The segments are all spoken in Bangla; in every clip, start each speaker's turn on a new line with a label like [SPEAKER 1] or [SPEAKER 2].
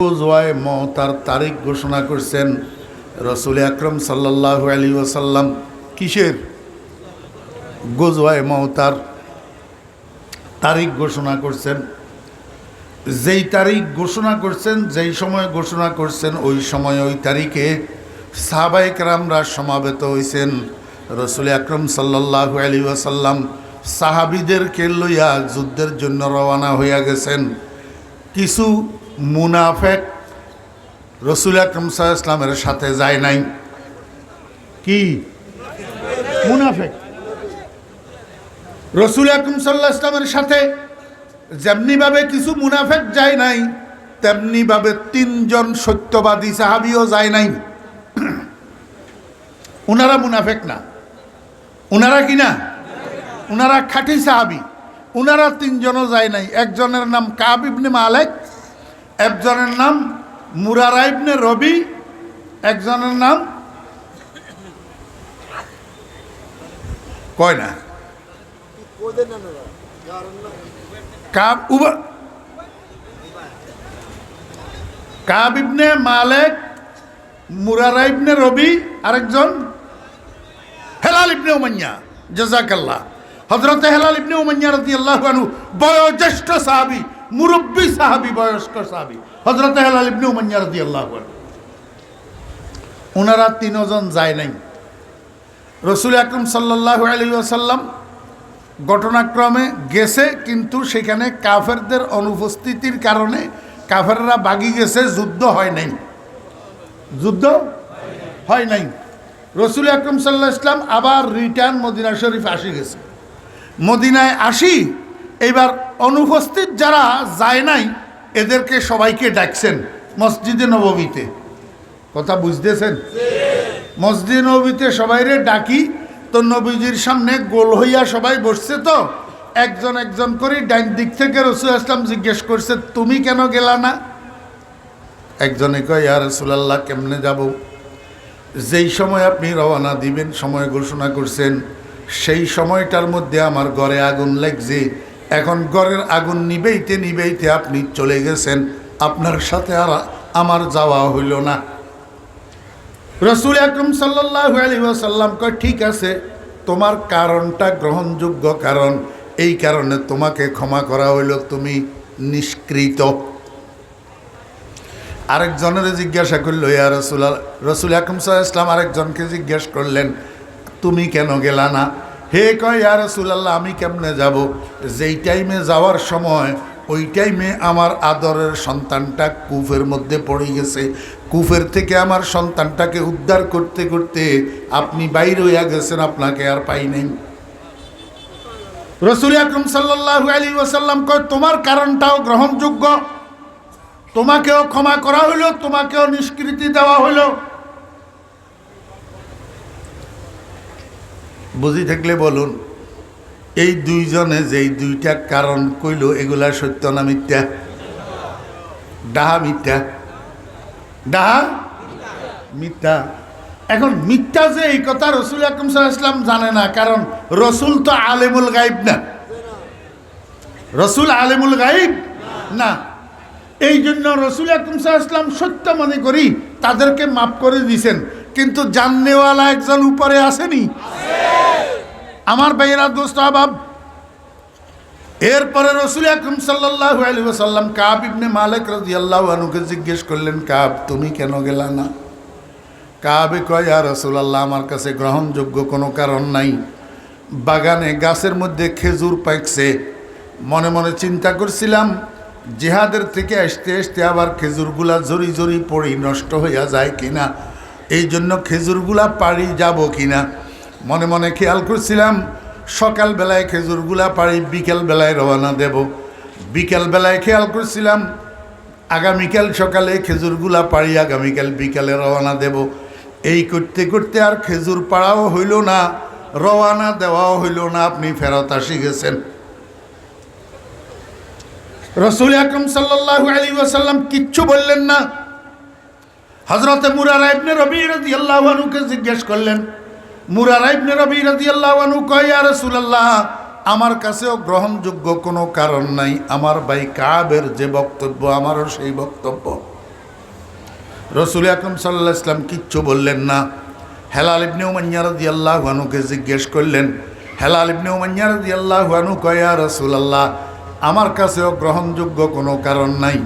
[SPEAKER 1] মতার তারিখ ঘোষণা করছেন রসুল আকরম সাল্লাহ আলী ওসাল্লাম কিসের? গোজওয়ায় মতার তারিখ ঘোষণা করছেন। যেই তারিখ ঘোষণা করছেন, যেই সময় ঘোষণা করছেন, ওই সময় ওই তারিখে সাহাবাইক রামরা সমাবেত হয়েছেন রসুল আকরম সাল্লাহ আলী ওসাল্লাম সাহাবিদেরকে লইয়া যুদ্ধের জন্য রওনা হইয়া গেছেন। কিছু মুনাফেক রসুল আকরম ইসলামের সাথে যায় নাই। কি? মুনাফেক। রসুল আকরম সাল্লাহ ইসলামের সাথে যেমনিভাবে কিছু মুনাফেক যায় নাই তেমনিভাবে তিনজন সত্যবাদী সাহাবিও যায় নাই। ওনারা মুনাফেক না। ওনারা কি না? ওনারা খাঁটি সাহাবি। ওনারা তিনজনও যায় নাই। একজনের নাম কাব ইবনে মালেক একজনের নাম মুরারা ইবনে রবি, একজনের নাম কয় না? কাব ইবনে মালেক, মুরারা ইবনে রবি, আরেকজন হেলাল ইবনে উমাইয়া জাজাকাল্লাহ হজরত হেলাল ইবনে উমাইয়া রাদিয়াল্লাহু আনহু, বয়োজ্যেষ্ঠ সাহাবী মুরব্বী সাহাবী, বয়স্ক সাহাবী হজরত ওনারা তিনজন যায় নাই। রসুল আকরম আলাইহি ওয়াসাল্লাম ঘটনাক্রমে গেছে, কিন্তু সেখানে কাফেরদের অনুপস্থিতির কারণে কাফেররা বাগি গেছে, যুদ্ধ হয় নাই। যুদ্ধ হয় নাই। রসুল আকরম সাল্লাহ ইসলাম আবার রিটার্ন মদিনা শরীফ আসি গেছে। মদিনায় আসি এবার অনুপস্থিত যারা যায় নাই, এদেরকে সবাইকে ডাকছেন মসজিদে নবমীতে। কথা বুঝতেছেন? মসজিদে নবীতে সবাইরে ডাকি, তো নবীজির সামনে গোল হইয়া সবাই বসছে তো। একজন একজন করে ডাইন দিক থেকে রসুল আসলাম জিজ্ঞেস করছে, তুমি কেন গেলা না? একজনে কয়, ইয়া রসুলাল্লাহ, কেমনে যাব? যেই সময় আপনি রওনা দিবেন, সময় ঘোষণা করছেন, সেই সময়টার মধ্যে আমার ঘরে আগুন লাগছে এখন ঘরের আগুন নিবেইতে নিবেইতে আপনি চলে গেছেন। আপনার সাথে আর আমার যাওয়া হইল না। রসুল আকরম সাল্লাহ আলী কয়, ঠিক আছে, তোমার কারণটা গ্রহণযোগ্য কারণ। এই কারণে তোমাকে ক্ষমা করা হইল, তুমি নিষ্কৃত। আরেকজনের জিজ্ঞাসা করল, ইয়া রসুল রসুল আকরম সাহা ইসলাম আরেকজনকে জিজ্ঞেস করলেন, তুমি কেন গেলা না? হে কয়, ইয়া রসুলাল্লাহ, আমি কেমনে যাব? যেই টাইমে যাওয়ার সময়, ওই টাইমে আমার আদরের সন্তানটা কুফের মধ্যে পড়ে গেছে। কুফের থেকে আমার সন্তানটাকে উদ্ধার করতে করতে আপনি বাইরে হইয়া গেছেন, আপনাকে আর পাই নাই। রসুল আকরম সাল্লাহ আলী ওসাল্লাম কয়, তোমার কারণটাও গ্রহণযোগ্য। তোমাকেও ক্ষমা করা হইল, তোমাকেও নিষ্কৃতি দেওয়া হইল। বুঝি থাকলে বলুন। এই দুইজনে যেই দুইটা কারণ কইল, এগুলা সত্য না মিথ্যা? ডাহা মিথ্যা। ডাহা মিথ্যা। এখন মিথ্যা যে এই কথা রসুল আকরম ইসলাম জানে না, কারণ রসুল তো আলেমুল গাইব না। রসুল আলেমুল গাইব না। এই জন্য রসুল আকরম ইসলাম সত্য মনে করি, তাদেরকে মাফ করে দিছেন। কিন্তু জাননেওয়ালা একজন উপরে আসেনি। আমার ভাইয়েরা, দোস্ত, আবাব। এরপরে রসুল আকরম সাল্লাহ আলী কাব ইবনে মালিক রাজি আল্লাহ আনুকে জিজ্ঞেস করলেন, কাব, তুমি কেন গেলা না? কাবে কয় আর রসুল আল্লাহ আমার কাছে গ্রহণযোগ্য কোনো কারণ নাই। বাগানে গাছের মধ্যে খেজুর পাইছে। মনে মনে চিন্তা করছিলাম, জেহাদের থেকে আসতে আসতে আবার খেজুরগুলা জরি জরি পড়ি, নষ্ট হইয়া যায় কিনা? এই জন্য খেজুরগুলা পাড়ি যাব কিনা? মনে মনে খেয়াল করছিলাম, সকালবেলায় খেজুরগুলা পাড়ি, বিকেলবেলায় রওনা দেব। বিকেলবেলায় খেয়াল করছিলাম, আগামীকাল সকালে খেজুরগুলা পাড়ি, আগামীকাল বিকালে রওনা দেব। এই করতে করতে আর খেজুর পাড়াও হইল না রওয়ানা দেওয়াও হইল না, আপনি ফেরত আসি গেছেন। রসুল আকরম সাল্লাহ আলী ওয়াসাল্লাম কিচ্ছু বললেন না। হজরতে মুরারা ইবনে রবি রাজি আল্লাহনুকে জিজ্ঞেস করলেন মুরারা ইবনে রবি রাজি আল্লাহনু কয় আর রসুলাল্লাহ, আমার কাছেও গ্রহণযোগ্য কোনো কারণ নাই। আমার ভাই কাবের যে বক্তব্য, আমারও সেই বক্তব্য। রসুল আকরম সাল্লাহ ইসলাম কিচ্ছু বললেন না। হেলাল ইবনে উমান্যার দি আল্লাহ আনুকে জিজ্ঞেস করলেন, হেলাল ইবনে উমান্যার দি আল্লাহ আনু কয়া রসুল আল্লাহ আমার কাছেও গ্রহণযোগ্য কোনো কারণ নাই।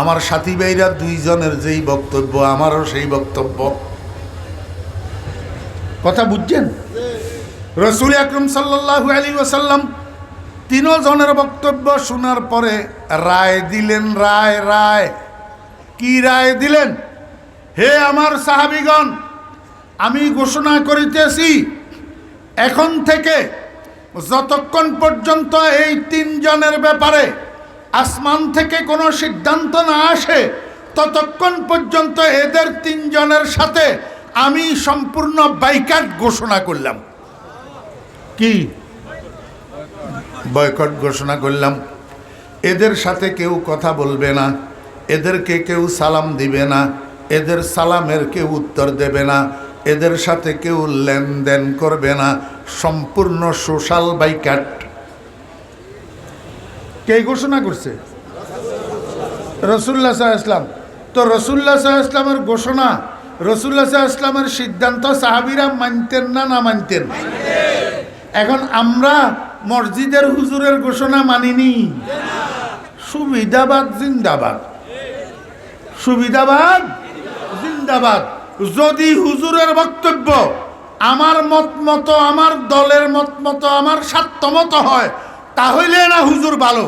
[SPEAKER 1] আমার সাথী ভাইরা দুইজনের যেই বক্তব্য, আমারও সেই বক্তব্য। কথা বুঝছেন? রসুল আকরম সাল্লাহ আলী ওসাল্লাম তিনজনের বক্তব্য শোনার পরে রায় দিলেন, রায় রায়। কি রায় দিলেন? হে আমার সাহাবিগণ, আমি ঘোষণা করিতেছি, এখন থেকে যতক্ষণ পর্যন্ত এই তিনজনের ব্যাপারে আসমান থেকে কোনো সিদ্ধান্ত না আসে, ততক্ষণ পর্যন্ত এদের তিনজনের সাথে আমি সম্পূর্ণ বাইকাট ঘোষণা করলাম। কি? বয়কট ঘোষণা করলাম। এদের সাথে কেউ কথা বলবে না এদেরকে কেউ সালাম দিবে না এদের সালামের কেউ উত্তর দেবে না এদের সাথে কেউ লেনদেন করবে না সম্পূর্ণ সোশ্যাল বাইকাট। কে ঘোষণা করছে? রসুল্লা সাহা ইসলাম তো রসুল্লা সাহা ইসলামের ঘোষণা রসুল্লা সাহা ইসলামের সিদ্ধান্ত, সাহাবিরা মানতেন না না মানতেন? এখন আমরা মসজিদের হুজুরের ঘোষণা মানিনি। সুবিধাবাদ, জিন্দাবাদ। সুবিধাবাদ, জিন্দাবাদ। যদি হুজুরের বক্তব্য আমার মত মতো, আমার দলের মত মতো, আমার স্বার্থ মতো হয়, তাহলে না হুজুর ভালো।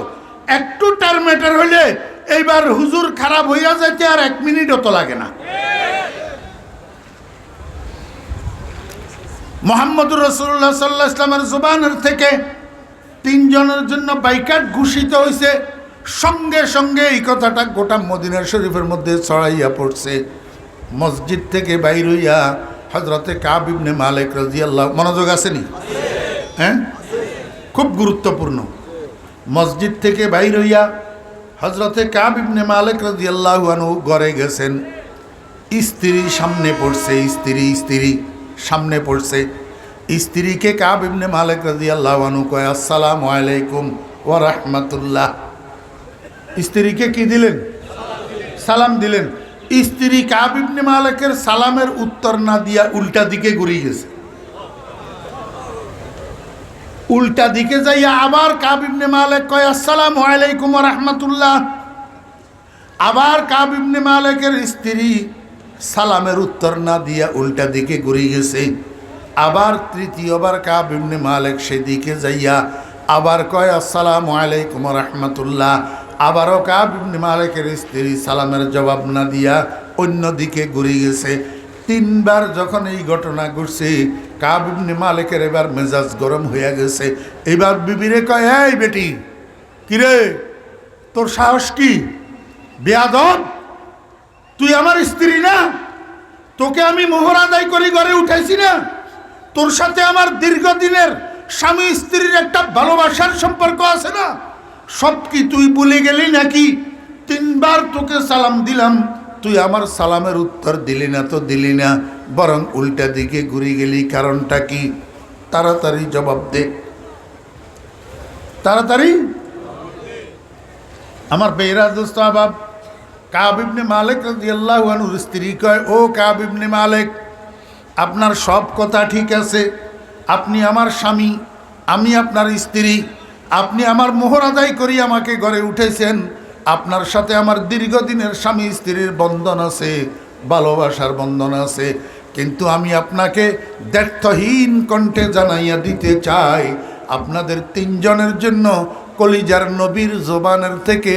[SPEAKER 1] একটু টার্মেটার হইলে এইবার হুজুর খারাপ হইয়া যাইতে আর এক মিনিটও তো লাগে না। মোহাম্মদুর রসুল্লাহ সাল্লাহ ইসলামের জুবানের থেকে তিনজনের জন্য বাইকাট ঘোষিত হয়েছে সঙ্গে সঙ্গে এই কথাটা গোটা মদিনার শরীফের মধ্যে ছড়াইয়া পড়ছে। মসজিদ থেকে বাইর হইয়া হজরতে কাবিবনে মালিক রাজিয়াল্লাহ মনোযোগ আসেনি হ্যাঁ? খুব গুরুত্বপূর্ণ। মসজিদ থেকে বাইর হইয়া হজরতে কাবিবনে মালিক রাজিয়াল্লাহ আনু ঘরে গেছেন। স্ত্রী সামনে পড়ছে, স্ত্রী স্ত্রী। সামনে পড়ছে। স্ত্রীকে কাব ইবনে মালিক রাদিয়াল্লাহু আনহু কয়, আসসালামু আলাইকুম ওয়া রাহমাতুল্লাহ। স্ত্রীকে কি দিলেন? সালাম দিলেন। স্ত্রী কাব ইবনে মালিকের সালামের উত্তর না দিয়া উল্টা দিকে ঘুরে গেছে। উল্টা দিকে যাইয়া আবার কাব ইবনে মালিক কয়, আসসালামু আলাইকুম রাহমাতুল্লাহ। আবার কাব ইবনে মালিকের স্ত্রী সালামের উত্তর না দিয়া উল্টা দিকে ঘুরে গেছে। আবার তৃতীয়বার কাব মালিক সেদিকে যাইয়া আবার কয়, আসসালামু আলাইকুম রহমতুল্লাহ। আবারও কাব মালিকের স্ত্রী সালামের জবাব না দিয়া অন্য দিকে ঘুরে গেছে। তিনবার যখন এই ঘটনা ঘটছে, কাব মালিকের এবার মেজাজ গরম হইয়া গেছে। এবার বিবিরে কয়, এই বেটি, কিরে, তোর সাহস কি? বেয়াদব? তুই আমার স্ত্রী না? তোকে আমি মোহর আদায় করে, ঘরে উঠাইছি না? তোর সাথে আমার দীর্ঘদিনের স্বামী স্ত্রীর একটা ভালোবাসার সম্পর্ক আছে না? সব কি তুই বলে গেলি নাকি? তিনবার তোকে সালাম দিলাম, তুই আমার সালামের উত্তর দিলি না তো দিলি না। বরং উল্টা দিকে ঘুরে গেলি, কারণটা কি? তাড়াতাড়ি জবাব দে। তাড়াতাড়ি? আমার বেহরা দোস্ত আবাব কাবিবনে মালিক রাদিয়াল্লাহু আনহুর স্ত্রী কয়, ও কাবিবনে মালিক, আপনার সব কথা ঠিক আছে, আপনি আমার স্বামী, আমি আপনার স্ত্রী, আপনি আমার মোহর আদায় করি আমাকে ঘরে উঠেছেন আপনার সাথে আমার দীর্ঘদিনের স্বামী স্ত্রীর বন্ধন আছে, ভালোবাসার বন্ধন আছে, কিন্তু আমি আপনাকে দ্ব্যর্থহীন কণ্ঠে জানাইয়া দিতে চাই, আপনাদের তিনজনের জন্য কলিজার নবীর জোবানের থেকে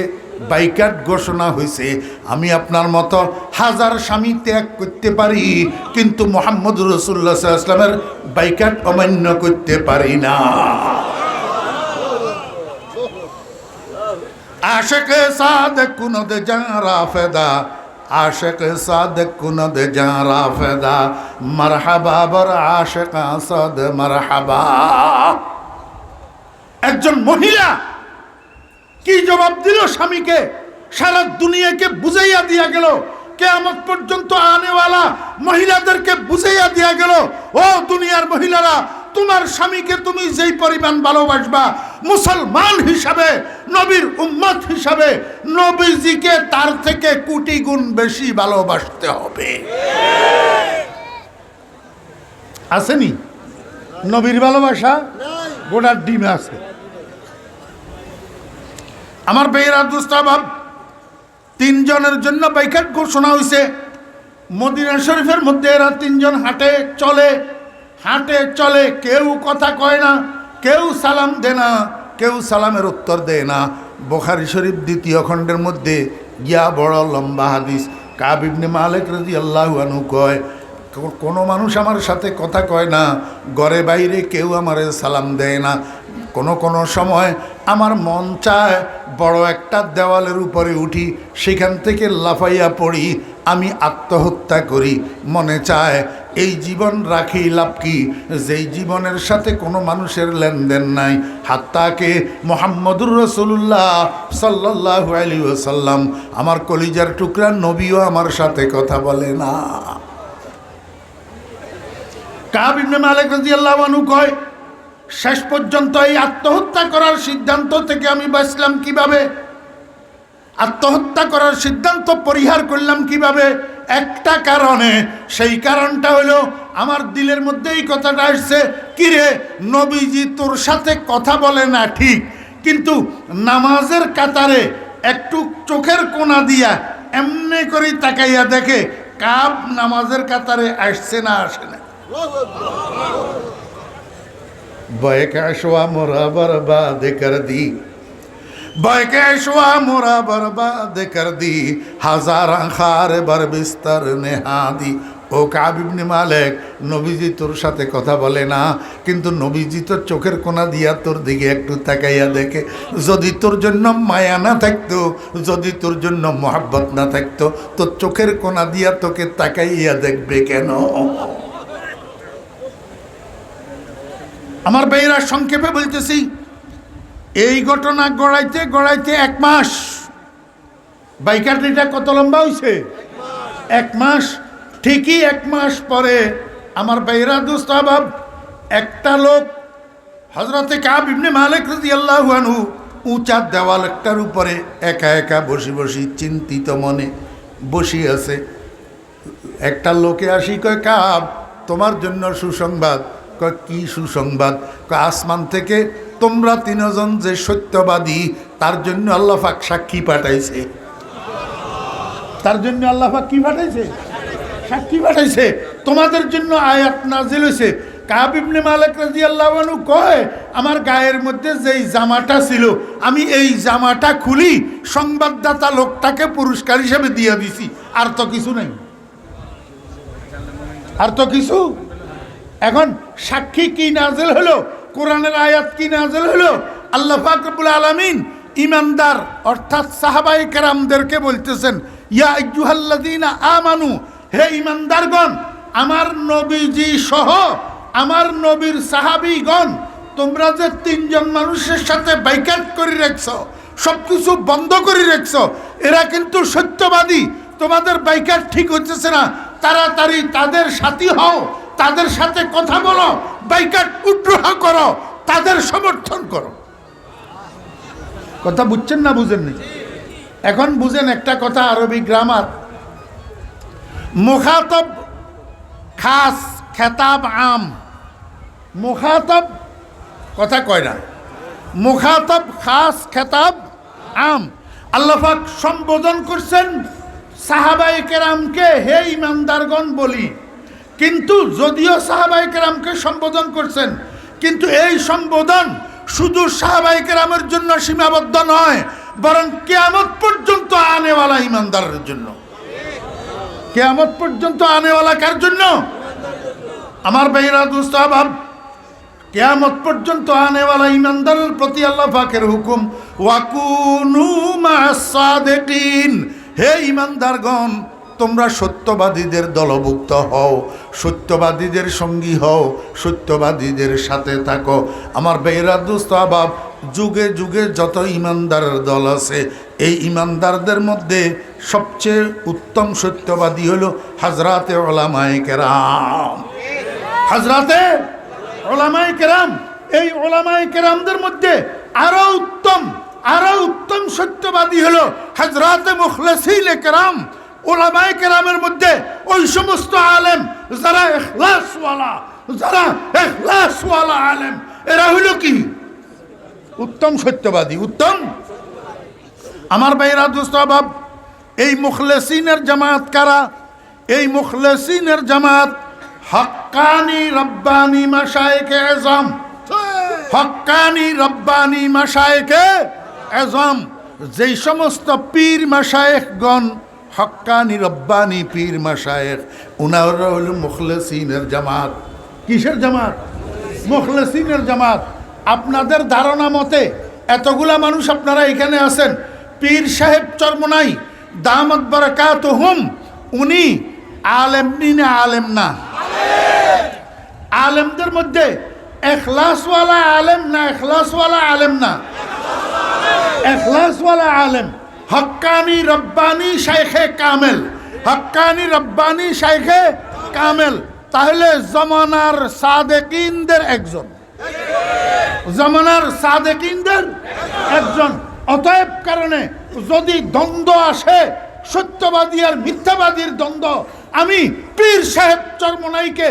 [SPEAKER 1] বাইকাট ঘোষণা হয়েছে আমি আপনার মতো হাজার স্বামী ত্যাগ করতে পারি, কিন্তু মোহাম্মদ রসুল্লাহ ইসলামের বাইকাট অমান্য করতে পারি না। আশেক সাদ কুনদ যারা ফেদা, আশেক সাদ কুনদ যারা ফেদা, মারহাবা বর আশেক সাদ মারহাবা। একজন মহিলা কি জবাব দিল স্বামীকে? সারা দুনিয়াকে বুঝাইয়া দিয়া গেল। কেয়ামত পর্যন্ত আনেওয়ালা মহিলাদেরকে বুঝাইয়া দিয়া গেল, ও দুনিয়ার মহিলারা, তোমার স্বামীকে তুমি যেই পরিমাণ ভালোবাসবা, মুসলমান হিসাবে, নবীর উম্মত হিসাবে, নবীজিকে তার থেকে কোটি গুণ বেশি ভালোবাসতে হবে। আসেনি? নবীর ভালোবাসা? গোটার ডিমে আছে। আমার বেয়েরা দুস্তাবাব তিনজনের জন্য বাইকাট ঘোষণা হয়েছে মদিনা শরীফের মধ্যে এরা তিনজন হাঁটে চলে হাঁটে চলে, কেউ কথা কয় না, কেউ সালাম দে না, কেউ সালামের উত্তর দেয় না। বোখারি শরীফ দ্বিতীয় খণ্ডের মধ্যে গিয়া বড় লম্বা হাদিস। কাবিবনে মালিক রাজি আল্লাহ কয় কো- কোনো মানুষ আমার সাথে কথা কয় না, ঘরে বাইরে কেউ আমারে সালাম দেয় না। কোনো কোনো সময় আমার মন চায় বড় একটা দেওয়ালের উপরে উঠি, সেখান থেকে লাফাইয়া পড়ি, আমি আত্মহত্যা করি। মনে চায়, এই জীবন রাখি লাভ কি? যেই জীবনের সাথে কোনো মানুষের লেনদেন নাই। হাত হাত্তাকে মোহাম্মদুর রসুল্লাহ সাল্লাহ আলী ওসাল্লাম আমার কলিজার টুকরা নবীও আমার সাথে কথা বলে না। কাব ইবনে মালিক রাদিয়াল্লাহু আনহু কয়, শেষ পর্যন্ত এই আত্মহত্যা করার সিদ্ধান্ত থেকে আমি বাঁচলাম কীভাবে? আত্মহত্যা করার সিদ্ধান্ত পরিহার করলাম কীভাবে? একটা কারণে। সেই কারণটা হলো, আমার দিলের মধ্যে এই কথাটা আসছে, কিরে, নবীজি তোর সাথে কথা বলে না ঠিক, কিন্তু নামাজের কাতারে একটু চোখের কোনা দিয়া এমনি করেই তাকাইয়া দেখে কাপ নামাজের কাতারে আসছে না আসে না। বরবাদ কর দি বয়ে কাশোয়া মোরা বরবাদ কর দি হাজার খার বর বিস্তর নেহাদি ও কাবিবনি মালেক, নবীজি তোর সাথে কথা বলে না, কিন্তু নবীজি তোর চোখের কোনা দিয়া তোর দিকে একটু তাকাইয়া দেখে, যদি তোর জন্য মায়া না থাকতো, যদি তোর জন্য মহাব্বত না থাকতো, তোর চোখের কোনা দিয়া তোকে তাকাইয়া দেখবে কেন? আমার বেয়েরা সংক্ষেপে বলতেছি, এই ঘটনা গড়াইতে গড়াইতে এক মাস, বাইকারটিটা কত লম্বা হয়েছে এক মাস, ঠিকই এক মাস পরে আমার বেয়েরা দুস্তাবাব একটা লোক হজরতে কাব ইবনে মালিক আল্লাহানু উঁচা দেওয়াল একটার উপরে একা একা বসি বসি চিন্তিত মনে বসি আছে। একটা লোকে আসি কয়, কাব, তোমার জন্য সুসংবাদ। কি সুসংবাদ? কয় আসমান থেকে তোমরা তিনজন যে সত্যবাদী, তার জন্য আল্লাহ পাক সাক্ষী পাঠাইছে। তার জন্য আল্লাহ পাক কি পাঠাইছে? সাক্ষী পাঠাইছে। তোমাদের জন্য আয়াত নাজিল হয়েছে কাবিবনে মালিক রাজি আল্লাহ কয়, আমার গায়ের মধ্যে যেই জামাটা ছিল, আমি এই জামাটা খুলি, সংবাদদাতা লোকটাকে পুরস্কার হিসেবে দিয়ে দিছি। আর তো কিছু নাই। আর তো কিছু এখন সাক্ষী কি নাজেল হলো? কোরআনের আয়াত কি নাজেল হলো? আল্লাহ ফাকরুল আলমিন ইমানদার, অর্থাৎ সাহাবাই কেরামদেরকে বলতেছেন, ইয়া ইজুহাল্লাদিনা আমানু, হে ইমানদারগণ, আমার নবীজি সহ আমার নবীর সাহাবিগণ, তোমরা যে তিনজন মানুষের সাথে বাইকাট করে রাখছ সব কিছু বন্ধ করে রাখছ, এরা কিন্তু সত্যবাদী, তোমাদের বাইকার ঠিক হচ্ছে না, তাড়াতাড়ি তাদের সাথী হও তাদের সাথে কথা বলো বাইকার উদ্রোহ করো, তাদের সমর্থন করো। কথা বুঝছেন না বুঝেননি এখন বুঝেন একটা কথা, আরবি গ্রামার। মুখাতব খাস খেতাব আম। মুখাতব, কথা কয় না। মুখাতব খাস খেতাব আম। আল্লাহাক সম্বোধন করছেন সাহাবাই কেরামকে, হে ইমানদারগণ, বলি। কিন্তু যদিও সাহাবাই কেরামকে সম্বোধন করছেন, কিন্তু এই সম্বোধন শুধু সাহাবাই কেরামের জন্য সীমাবদ্ধ নয়, বরং কেয়ামত পর্যন্ত আনেওয়ালা ইমানদারের জন্য। কেয়ামত পর্যন্ত আনেওয়ালা কার জন্য? আমার ভাইরা দুস্তাহাব কেয়ামত পর্যন্ত আনেওয়ালা ইমানদারের প্রতি আল্লাহ পাকের হুকুম ওয়াকুনু মাসাদেকিন হে ইমানদারগণ তোমরা সত্যবাদীদের দলভুক্ত হও, সত্যবাদীদের সঙ্গী হও, সত্যবাদীদের সাথে থাকো। আমার বেহরা দুস্তাবাব যুগে যুগে যত ইমানদারের দল আছে, এই ইমানদারদের মধ্যে সবচেয়ে উত্তম সত্যবাদী হলো হাজরাতে ওলামায় কেরাম। হাজরাতে ওলামাই কেরাম, এই ওলামাই কেরামদের মধ্যে আরও উত্তম, আরও উত্তম সত্যবাদী হলো হজরত মুখলসিল কেরাম। ওলামায় কেরামের মধ্যে ওই সমস্ত আলেম, যারা এখলাসওয়ালা যারা এখলাসওয়ালা আলেম, এরা হইল কি? উত্তম সত্যবাদী, উত্তম। আমার ভাইরা দোস্তাবাব এই মুখলেসিনের জামাত কারা? এই মুখলেসিনের জামাত হক্কানি রব্বানি মাসায়েকে এজম হক্কানি রব্বানি মাসায়েকে এজম যেই সমস্ত পীর মাসায়েকগণ হক্কানি রব্বানি পীর মাসায়েক উনারা হল মুখলেসিনের জামাত। কিসের জামাত? মুখলেসিনের জামাত। আপনাদের ধারণা মতে এতগুলা মানুষ আপনারা এখানে আছেন, পীর সাহেব চর্মনাই, দামত বারাকাত হুম উনি আলেম না আলেম না? আলেমদের মধ্যে এখলাসওয়ালা আলেম না, এখলাসওয়ালা আলেম না? এখলাসওয়ালা আলেম। হক্কানি রব্বানি শাইখে কামেল। হক্কানি রব্বানি শাইখে কামেল। তাহলে জমানার সাদেকিনদের একজন। জমানার সাদেকিনদের একজন। অতএব কারণে যদি দ্বন্দ্ব আসে, সত্যবাদী আর মিথ্যাবাদীর দ্বন্দ্ব, আমি পীর সাহেব চর্মনাইকে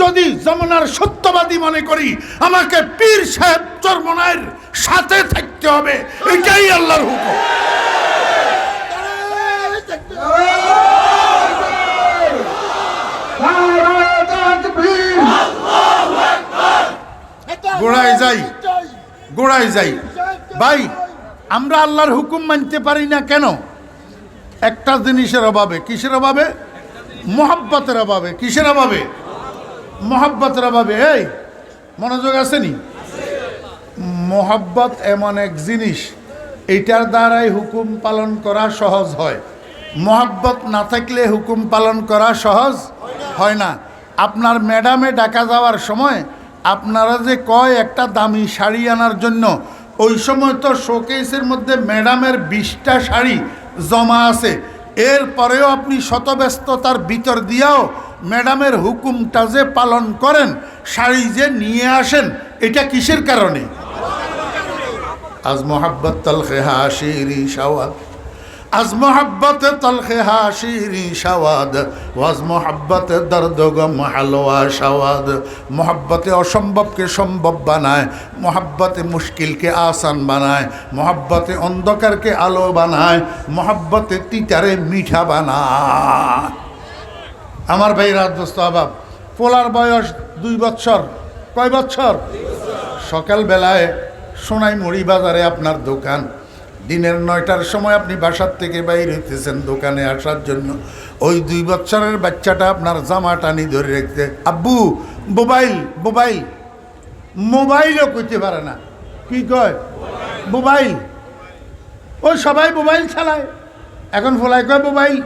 [SPEAKER 1] যদি জমানার সত্যবাদী মনে করি, আমাকে পীর সাহেব চর্মনাইয়ের সাথে থাকতে হবে। এটাই আল্লাহর হুকুম। গোড়ায় যাই গোড়ায় যাই। ভাই, আমরা আল্লাহর হুকুম মানতে পারি না কেন? একটা জিনিসের অভাবে। কিসের অভাবে? মোহাব্বতের অভাবে। কিসের অভাবে? মোহাব্বতের অভাবে। এই, মনোযোগ আসেনি? মোহাব্বত এমন এক জিনিস এইটার দ্বারাই হুকুম পালন করা সহজ হয়। মোহাব্বত না থাকলে হুকুম পালন করা সহজ হয় না। আপনার ম্যাডামে ডাকা যাওয়ার সময় আপনারা যে কয় একটা দামি শাড়ি আনার জন্য, ওই সময় তো শোকেসের মধ্যে ম্যাডামের বিশটা শাড়ি জমা আছে। এরপরেও আপনি শতব্যস্ততার ভিতর দিয়াও ম্যাডামের হুকুমটা যে পালন করেন, শাড়ি যে নিয়ে আসেন, এটা কিসের কারণে? আজ মোহাব্বত তলখে হাসিরি আজ মোহাব্বত তলখে হাসিরি সাওয়াদ ওয়াজ মোহাব্বত দর্দ গম হালওয়া সাওয়াদ। মোহাব্বতে অসম্ভবকে সম্ভব বানায় মোহাব্বতে মুশকিলকে আসান বানায় মোহাব্বতে অন্ধকারকে আলো বানায় মোহাব্বতে তিতারে মিঠা বানায়। আমার ভাই রাজদোস্ত আবাব পোলার বয়স দুই বছর কয় বছর? সকালবেলায় সোনাই মুড়ি বাজারে আপনার দোকান। দিনের নয়টার সময় আপনি বাসার থেকে বাইরে হইতেছেন দোকানে আসার জন্য। ওই দুই বছরের বাচ্চাটা আপনার জামা টানি ধরে রাখতে আব্বু মোবাইল মোবাইল। মোবাইলও কইতে পারে না। কি কয়? মোবাইল। ওই সবাই মোবাইল চালায়। এখন ফোলাই কয় মোবাইল?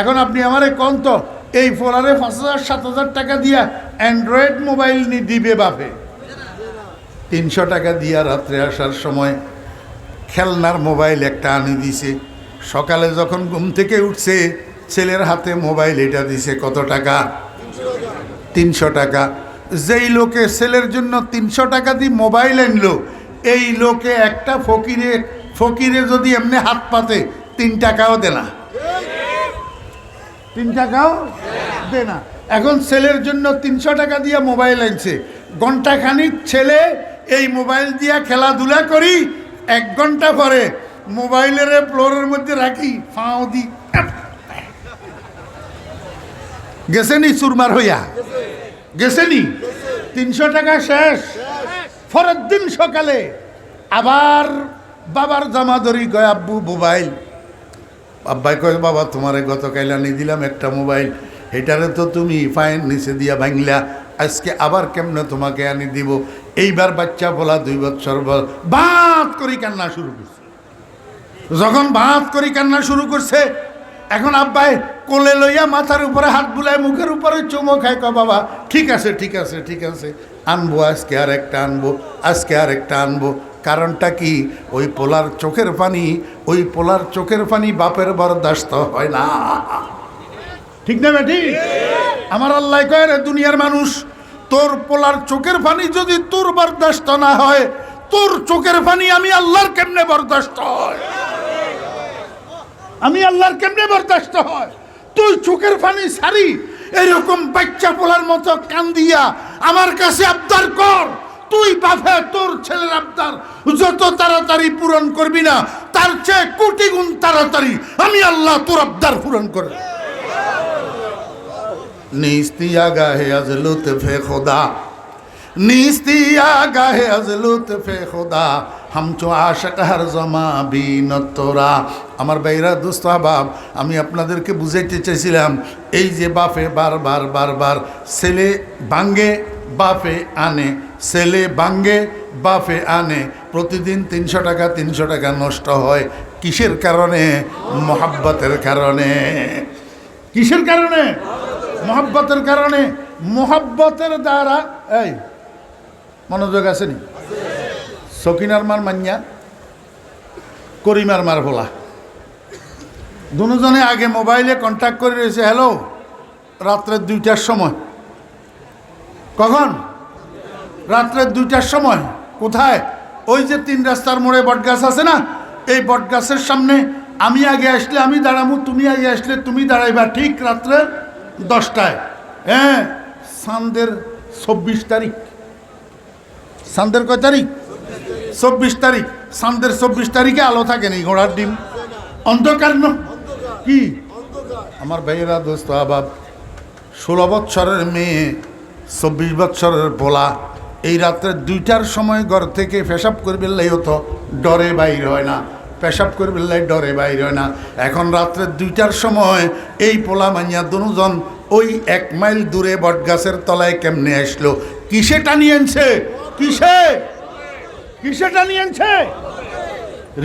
[SPEAKER 1] এখন আপনি আমারে কন তো এই ফোলারে পাঁচ হাজার সাত হাজার টাকা দিয়া অ্যান্ড্রয়েড মোবাইল নি দিবে বাপে। তিনশো টাকা দিয়া রাত্রে আসার সময় খেলনার মোবাইল একটা আনি দিছে। সকালে যখন ঘুম থেকে উঠছে, ছেলের হাতে মোবাইল এটা দিছে, কত টাকা? তিনশো টাকা। যেই লোকে ছেলের জন্য তিনশো টাকা দিয়ে মোবাইল আনলো, এই লোকে একটা ফকিরে ফকিরে যদি এমনি হাত পাতে, তিন টাকাও দে না। তিন টাকাও দে না। এখন ছেলের জন্য তিনশো টাকা দিয়ে মোবাইল আনছে। ঘন্টাখানিক ছেলে এই মোবাইল দিয়া খেলাধুলা করি এক ঘণ্টা পরে মোবাইলের ফ্লোরের মধ্যে রাখি, ফাও দি। গেছেনি চুরমার হইয়া? গেছেনি? তিনশো টাকা শেষ। পরের দিন সকালে। আবার বাবার জামা ধরি গয় আব্বু, মোবাইল। আব্বাই কয়, বাবা, তোমারে গতকাল আনি দিলাম একটা মোবাইল। এটারে তো তুমি ফাইন নিচে দিয়া ভাঙলা। আজকে আবার কেমনে তোমাকে আনি দিব? এইবার বাচ্চা বলা দুই বছর বল বাদ করি কান্না শুরু করছে। যখন বাদ করি কান্না শুরু করছে, এখন আব্বাই কোলে লইয়া মাথার উপরে হাত বুলায় মুখের উপরে চুমো খায়, কয়, বাবা, ঠিক আছে ঠিক আছে ঠিক আছে, আনব, আজকে আর একটা আনব, আজকে আর একটা আনব। কারণটা কি? ওই পোলার চোখের পানি, ওই পোলার চোখের পানি বাপের বরদাস্ত হয় না। ঠিক না বেটি? আমার আল্লাহ কয় রে, দুনিয়ার মানুষ তোর পোলার চোখের পানি যদি তোর বরদাস্ত না হয়, তোর চোখের পানি আমি আল্লাহর কেমনে বরদাস্ত হয়? আমি আল্লাহর কেমনে বরদাস্ত হয়? তুই চোখের পানি সারি এরকম বাচ্চা পোলার মতো কান্দিয়া আমার কাছে আবদার কর। তুই বাফে তোর ছেলের আবদার যত তাড়াতাড়ি পূরণ করবি না, তার চেয়ে কোটি গুণ তাড়াতাড়ি আমি আল্লাহ তোর আবদার পূরণ করে নিস্তিয়া গাহে আজ লুৎফে খোদা। নিস্তিয়া গাহে আজ লুৎফে খোদা। হাম চো আশাক হার জমা বিনতরা আমার বাইরা দোস্ত বাপ আমি আপনাদেরকে বুঝাইতে চাইছিলাম, এই যে বাপে বারবার বারবার ছেলে বাঙ্গে বাপে আনে। ছেলে বাঙ্গে বাপে আনে। প্রতিদিন তিনশো টাকা তিনশো টাকা নষ্ট হয়। কিসের কারণে? মোহাব্বতের কারণে। কিসের কারণে? মহাব্বতের কারণে, মহাব্বতের দ্বারা, এই, মনোযোগ আসেনি। সকিনার মার মান্যা করিমার মার ভোলা। দুজনে আগে মোবাইলে কন্ট্যাক্ট করে রয়েছে হ্যালো রাত্রে দুইটার সময়। কখন? রাত্রে দুইটার সময়। কোথায়? ওই যে তিন রাস্তার মোড়ে বটগাছ আছে না? এই বটগাছের সামনে আমি আগে আসলে, আমি দাঁড়াবো তুমি আগে আসলে, তুমি দাঁড়াইবা। ঠিক রাত্রে দশটায়। হ্যাঁ? সান্দের চব্বিশ তারিখ। সান্দের কয় তারিখ? চব্বিশ তারিখ। সান্দের চব্বিশ তারিখে আলো থাকে নি ঘোড়ার ডিম। অন্ধকার ন? কি? আমার ভাইয়েরা, দোস্ত, আবাব, ষোলো বৎসরের মেয়ে, চব্বিশ বৎসরের পোলা এই রাত্রে দুইটার সময় ঘর থেকে পেশাব করবে হতো, ডরে বাইর হয় না। পেশাব করবে ডরে বাইর হয় না। এখন রাত্রে দুইটার সময় এই পোলা মাইয়া দুজন ওই এক মাইল দূরে বটগাছের তলায় কেমনে আসলো? কিসে টানিয়ে আনছে? কিসে? কিসে টানিয়ে আনছে?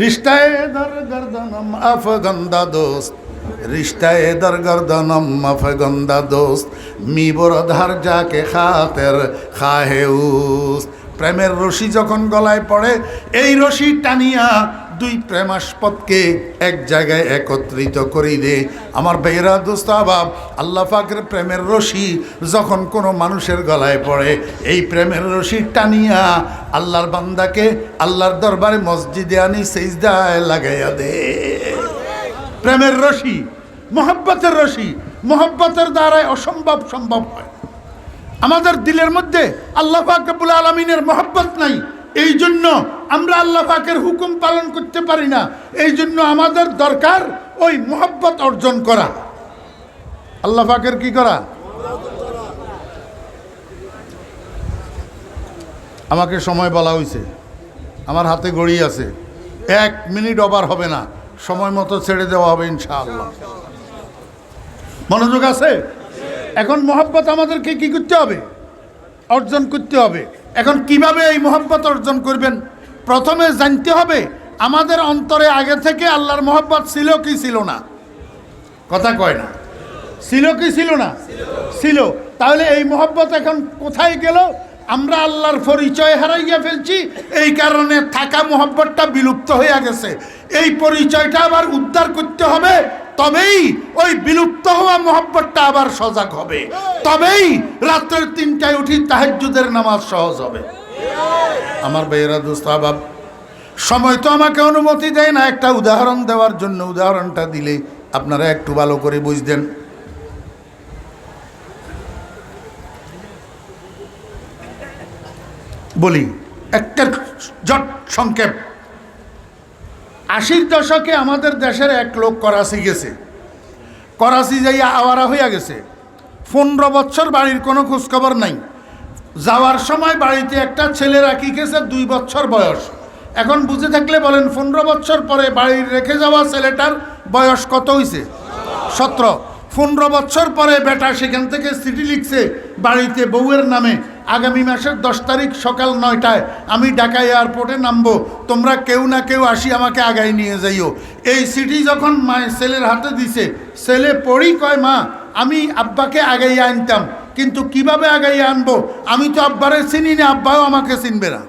[SPEAKER 1] রিস্তায় দর গর্দনম আফগন্দা দোস্ত। রিস্তায় দর গর্দনম আফগন্দা দোস্ত। মি বরধার যাকে খাতের খাহেউস প্রেমের রশি যখন গলায় পড়ে, এই রশি টানিয়া দুই প্রেমাস্পদকে এক জায়গায় একত্রিত করি দে। আমার বেহরা দোস্তাবাব আল্লাহ পাকের প্রেমের রশি যখন কোনো মানুষের গলায় পড়ে, এই প্রেমের রশি টানিয়া আল্লাহর বান্দাকে আল্লাহর দরবারে মসজিদে আনি, সেজদায় লাগাইয়া দে। প্রেমের রশি, মোহাব্বতের রশি, মোহাব্বতের দ্বারাই অসম্ভব সম্ভব হয়। আমাদের দিলের মধ্যে আল্লাহ পাকবুল আলমিনের মহব্বত নাই। এই জন্য আমরা আল্লাহ পাকের হুকুম পালন করতে পারি না। এই জন্য আমাদের দরকার ওই মোহব্বত অর্জন করা। আল্লাহ পাকের কি করা? আমাকে সময় বলা হয়েছে আমার হাতে গড়ি আছে। এক মিনিট ওভার হবে না। সময় মতো ছেড়ে দেওয়া হবে ইনশাআল্লাহ। মনোযোগ আছে? এখন মোহাব্বত আমাদেরকে কি করতে হবে? অর্জন করতে হবে। এখন কীভাবে এই মোহাব্বত অর্জন করবেন? প্রথমে জানতে হবে, আমাদের অন্তরে আগে থেকে আল্লাহর মোহাব্বত ছিল কি ছিল না? কথা কয় না। ছিল কি ছিল না? ছিল। তাহলে এই মোহাব্বত এখন কোথায় গেল? আমরা আল্লাহর পরিচয় হারাইয়া ফেলছি, এই কারণে থাকা মোহাব্বতটা বিলুপ্ত হয়ে গেছে। এই পরিচয়টা আবার উদ্ধার করতে হবে তবেই ওই বিলুপ্ত হওয়া মোহাব্বতটা আবার সজাগ হবে। তবেই রাত্রের তিনটায় উঠি তাহাজ্জুদের নামাজ সহজ হবে। আমার বেয়েরা দোস্তাবাব সময় তো আমাকে অনুমতি দেয় না। একটা উদাহরণ দেওয়ার জন্য উদাহরণটা দিলে আপনারা একটু ভালো করে বুঝতেন। বলি, একটা জট সংক্ষেপ। আশির দশকে আমাদের দেশের এক লোক করাচি গেছে। করাচি যাইয়া আওয়ারা হইয়া গেছে। পনেরো বছর বাড়ির কোনো খোঁজখবর নাই। যাওয়ার সময় বাড়িতে একটা ছেলে রাখি গেছে, দুই বছর বয়স। এখন বুঝে থাকলে বলেন, পনেরো বছর পরে বাড়ির রেখে যাওয়া ছেলেটার বয়স কত হয়েছে সতেরো। পনেরো বছর পরে বেটা সেখান থেকে সিটি লিখছে, বাড়িতে বউয়ের নামে আগামী মাসের দশ তারিখ সকাল নয়টায় আমি ঢাকা এয়ারপোর্টে নামবো। তোমরা কেউ না কেউ আসি আমাকে আগায় নিয়ে যাইও। এই সিটি যখন মায়ের ছেলের হাতে দিছে, ছেলে পড়ি কয়, মা, আমি আব্বাকে আগাইয়া আনতাম, কিন্তু কীভাবে আগাইয়া আনব? আমি তো আব্বারে চিনি না, আব্বাও আমাকে চিনবে না।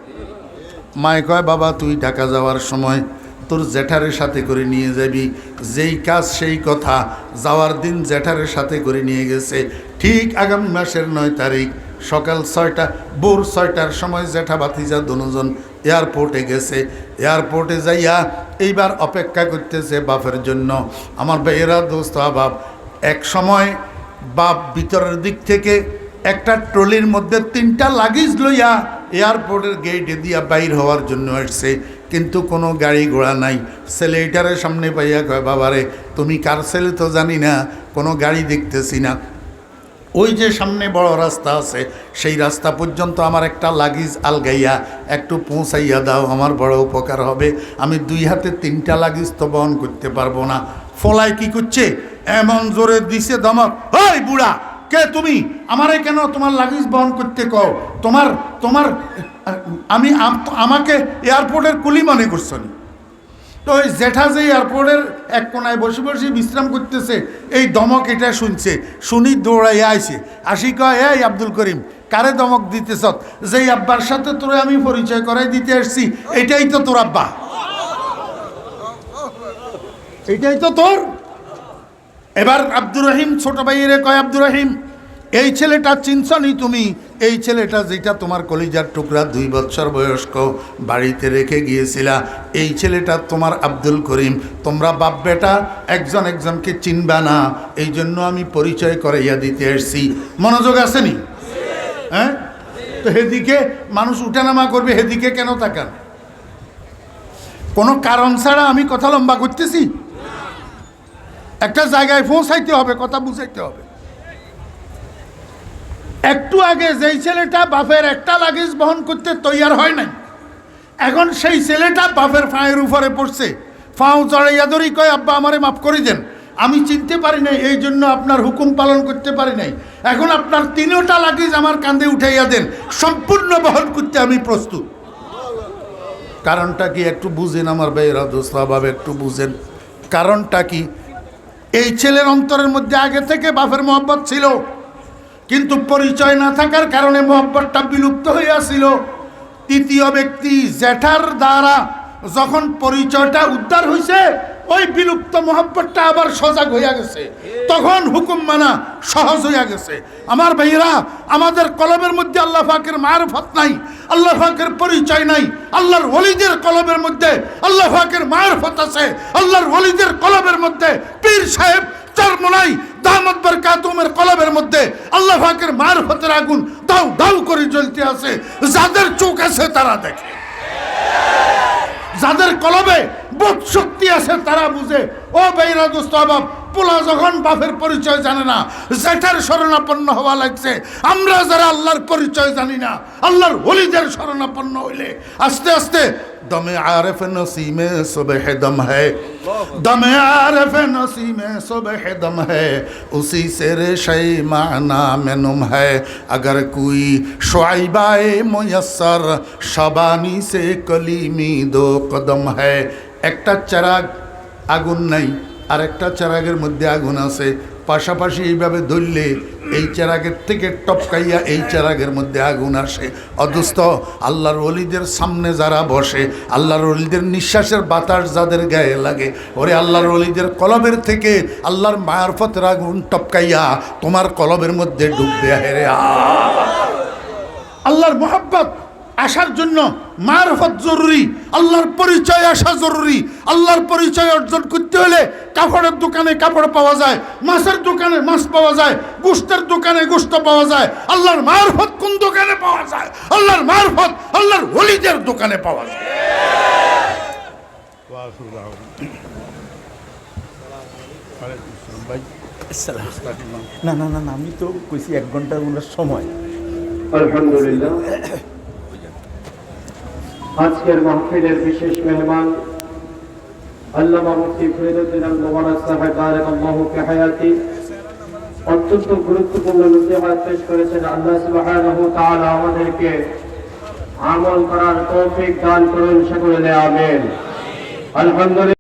[SPEAKER 1] মায় কয়, বাবা, তুই ঢাকা যাওয়ার সময় তোর জেঠারের সাথে করে নিয়ে যাবি। যেই কাজ সেই কথা। যাওয়ার দিন জেঠারের সাথে করে নিয়ে গেছে। ঠিক আগামী মাসের নয় তারিখ সকাল ছয়টা, ভোর ছয়টার সময় জেঠা বাতিজা দুজন এয়ারপোর্টে গেছে। এয়ারপোর্টে যাইয়া এইবার অপেক্ষা করতেছে বাপের জন্য। আমার ভাইয়েরা, দোস্ত, বাপ, এক সময় বাপ ভিতরের দিক থেকে একটা ট্রলির মধ্যে তিনটা লাগেজ লইয়া এয়ারপোর্টের গেটে দিয়া বাইর হওয়ার জন্য আসছে। কিন্তু কোনো গাড়ি ঘোড়া নাই। ছেলে এটারে সামনে পাইয়া কয়, বাবারে, তুমি কার ছেলে তো জানি না, কোনো গাড়ি দেখতেছি না। ওই যে সামনে বড় রাস্তা আছে, সেই রাস্তা পর্যন্ত আমার একটা লাগিজ আলগাইয়া একটু পৌঁছাইয়া দাও, আমার বড় উপকার হবে। আমি দুই হাতে তিনটা লাগিজ তো বহন করতে পারব না। ফলায় কি করছে? এমন জোরে দিছে দমক ওই বুড়া, কে তুমি? আমারে কেন তোমার লাগিজ বহন করতে কও? তোমার তোমার আমি আমাকে এয়ারপোর্টের কুলি মনে করছ নি? তো ওই জেঠা যে এয়ারপোর্টের এক কোনায় বসে বসে বিশ্রাম করতেছে, এই দমক এটা শুনছে, শুনি দৌড়াইয়া আইছে। আসি কয়, এই আব্দুল করিম, কারে দমক দিতেছ যেই আব্বার সাথে তোরে আমি পরিচয় করাই দিতে আসছি, এটাই তো তোর আব্বা। এটাই তো তোর। এবার আব্দুর রহিম, ছোট ভাইয়ের কয়, আব্দুর রহিম এই ছেলেটা চিনছনি তুমি? এই ছেলেটা যেটা তোমার কলিজার টুকরা দুই বছর বয়স্ক, বাড়িতে রেখে গিয়েছিলা, এই ছেলেটা তোমার আব্দুল করিম। তোমরা বাপ বেটা, একজন একজনকে চিনবা না। এই জন্য আমি পরিচয় করাইয়া দিতে এসছি। মনোযোগ আসেনি? হ্যাঁ? তো হেদিকে মানুষ উঠানামা করবে, হেদিকে কেন তাকান? কোনো কারণ ছাড়া আমি কথা লম্বা করতেছি? একটা জায়গায় পৌঁছাইতে হবে, কথা বুঝাইতে হবে। একটু আগে যেই ছেলেটা বাপের একটা লাগেজ বহন করতে তৈয়ার হয় নাই, এখন সেই ছেলেটা বাপের ফাঁয়ের উপরে পড়ছে। ফাও চড়াইয়া ধরি কয়, আব্বা, আমারে মাফ করে দেন। আমি চিনতে পারি নাই, এই জন্য আপনার হুকুম পালন করতে পারি নাই। এখন আপনার তিনোটা লাগেজ আমার কাঁধে উঠাইয়া দেন। সম্পূর্ণ বহন করতে আমি প্রস্তুত। কারণটা কি একটু বুঝেন আমার ভাইয়েরা দোস্তাভাবে একটু বুঝেন। কারণটা কি? এই ছেলের অন্তরের মধ্যে আগে থেকে বাপের মোহব্বত ছিল। কিন্তু পরিচয় না থাকার কারণে মোহব্বতটা বিলুপ্ত হইয়াছিল তৃতীয় ব্যক্তি জ্যাঠার দ্বারা যখন পরিচয়টা উদ্ধার হয়েছে ওই বিলুপ্ত মোহব্বতটা আবার সজাগ হইয়া গেছে। তখন হুকুম মানা সহজ হইয়া গেছে। আমার ভাইয়েরা, আমাদের কলমের মধ্যে আল্লাহ ফাকের মারফত নাই, আল্লাহ ফাকের পরিচয় নাই, আল্লাহর ওলিদের কলমের মধ্যে আল্লাহ ফাকের মারফত আছে, আল্লাহর ওলিদের কলমের মধ্যে পীর সাহেব চরমলাই দামত বরকাতুমের কলবের মধ্যে আল্লাহ ফাকের মারফতের আগুন দাউ দাউ করে জ্বলতে আছে। যাদের চোখ আছে তারা দেখে। যাদের কলবে বোধ শক্তি আছে তারা বুঝে। ও বেইরা দোস্ত বাপ পোলা যখন বাপের পরিচয় জানে না জেঠার শরণাপন্ন হওয়া লাগছে আমরা যারা আল্লাহর পরিচয় জানি না আল্লাহর হলিদের শরণাপন্ন হইলে আস্তে আস্তে দমে আরেফ নসিমে সুবহ দম है দমে আরেফ নসিমে সুবহ দম है उसी से रे शै माना में नुम है अगर कोई शुआइबाए मुयस्सर शबानी से कलीमी दो कदम है একটা চারাগ আগুন নাই আর একটা চারাগের মধ্যে আগুন আছে। পাশাপাশি এইভাবে ধরলে এই চেরাগের থেকে টপকাইয়া এই চারাগের মধ্যে আগুন আসে। অদুস্ত আল্লাহর অলিদের সামনে যারা বসে, আল্লাহর অলিদের নিঃশ্বাসের বাতাস যাদের গায়ে লাগে, ওরে আল্লাহর অলিদের কলবের থেকে আল্লাহর মায়ারফতের আগুন টপকাইয়া তোমার কলবের মধ্যে ডুববে হেরে আল্লাহর মোহাব্বত। আসার জন্য মারফত জরুরি আল্লাহর পরিচয় আসা জরুরি। আল্লাহর পরিচয় অর্জন করতে হলে কাপড়ের দোকানে কাপড় পাওয়া যায় মাছের দোকানে মাছ পাওয়া যায় গোষ্ঠের দোকানে গোষ্ঠ পাওয়া যায় আল্লাহর মারফত কোন দোকানে পাওয়া যায়? আল্লাহর মারফত আল্লাহর হলিদের দোকানে পাওয়া যায়।
[SPEAKER 2] না না না না, আমি তো কইছি এক ঘণ্টার ওনার সময়।
[SPEAKER 3] আলহামদুলিল্লাহ। আজকের মাহফিলের বিশেষ মেহমান আল্লামা মুফতি ফরিদুদ্দিন মোবারক সাহেব বারাক আল্লাহু হায়াতি। অত্যন্ত গুরুত্বপূর্ণ নসিহত পেশ করেছেন। আল্লাহ সুবহানাহু তাআলা আমাদেরকে আমল করার তৌফিক দান করুন। সকলে আমিন। আলহামদুলিল্লাহ।